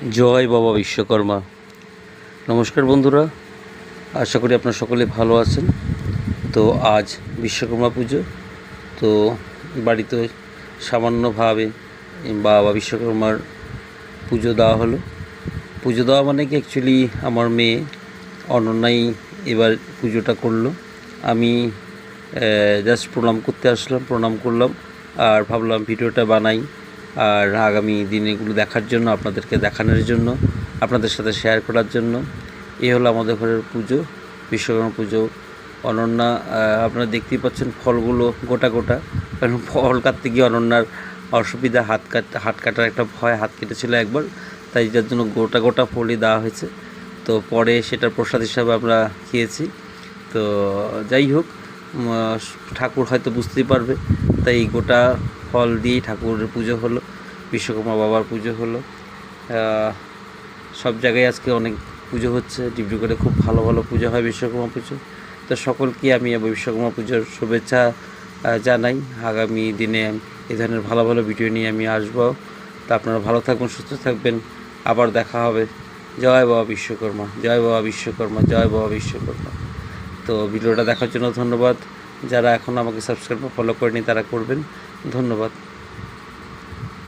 জয় বাবা বিশ্বকর্মা। নমস্কার বন্ধুরা, আশা করি আপনারা সকলে ভালো আছেন। তো আজ বিশ্বকর্মা পুজো, তো বাড়িতে সামান্যভাবে বাবা বিশ্বকর্মার পুজো দেওয়া হলো। পুজো দেওয়া মানে কি অ্যাকচুয়ালি আমার মেয়ে অনন্যাই এবার পুজোটা করল। আমি জাস্ট প্রণাম করতে আসলাম, প্রণাম করলাম আর ভাবলাম ভিডিওটা বানাই। আর আগামী দিনেগুলো দেখার জন্য, আপনাদেরকে দেখানোর জন্য, আপনাদের সাথে শেয়ার করার জন্য, এ হলো আমাদের ঘরের পুজো, বিশ্বকর্মা পুজো। অনন্যা আপনারা দেখতেই পাচ্ছেন ফলগুলো গোটা গোটা, কারণ ফল কাটতে গিয়ে অনন্যার অসুবিধা, হাত কাট, হাত কাটার একটা ভয়, হাত কেটেছিল একবার, তাই যার জন্য গোটা গোটা ফলই দেওয়া হয়েছে। তো পরে সেটার প্রসাদ হিসাবে আমরা খেয়েছি। তো যাই হোক ঠাকুর হয়তো বুঝতেই পারবে, তাই গোটা ফল দিয়েই ঠাকুরের পুজো হলো, বিশ্বকর্মা বাবার পুজো হলো। সব জায়গায় আজকে অনেক পুজো হচ্ছে, ডিব্রুগড়ে খুব ভালো ভালো পুজো হয় বিশ্বকর্মা পুজো। তো সকলকে আমি বিশ্বকর্মা পুজোর শুভেচ্ছা জানাই। আগামী দিনে এ ধরনের ভালো ভালো ভিডিও নিয়ে আমি আসব। তা আপনারা ভালো থাকবেন, সুস্থ থাকবেন। আবার দেখা হবে। জয় বাবা বিশ্বকর্মা, জয় বাবা বিশ্বকর্মা, জয় বাবা বিশ্বকর্মা। তো ভিডিওটা দেখার জন্য ধন্যবাদ। যারা এখন আমাকে সাবস্ক্রাইব ফলো করেনি, তারা করবেন। ধন্যবাদ